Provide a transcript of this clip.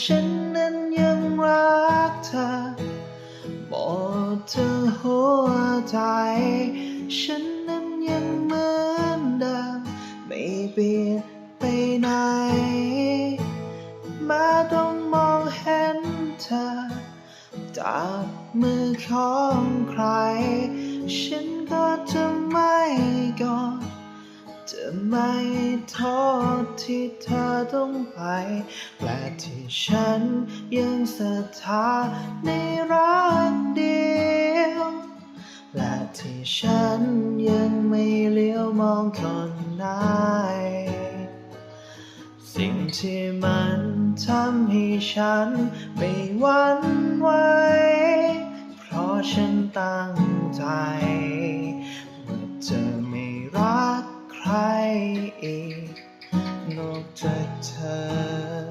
ฉันนั้นยังรักเธอหมดทั้งหัวใจ ฉันนั้นยังเหมือนเดิม ไม่เปลี่ยนไปไหน มาต้องมองเห็นเธอ จากมือของใคร ฉันก็จะไม่กอดจะไม่โทษ ที่เธอต้องไป และที่ฉันยังศรัทธาในรักเดียว และที่ฉันยังไม่เลี้ยวมองคนไหนสิ่งที่มันทำให้ฉันไม่หวั่นไหว เพราะฉันตั้งใจว่าจะไม่รักใครอีก noktaktan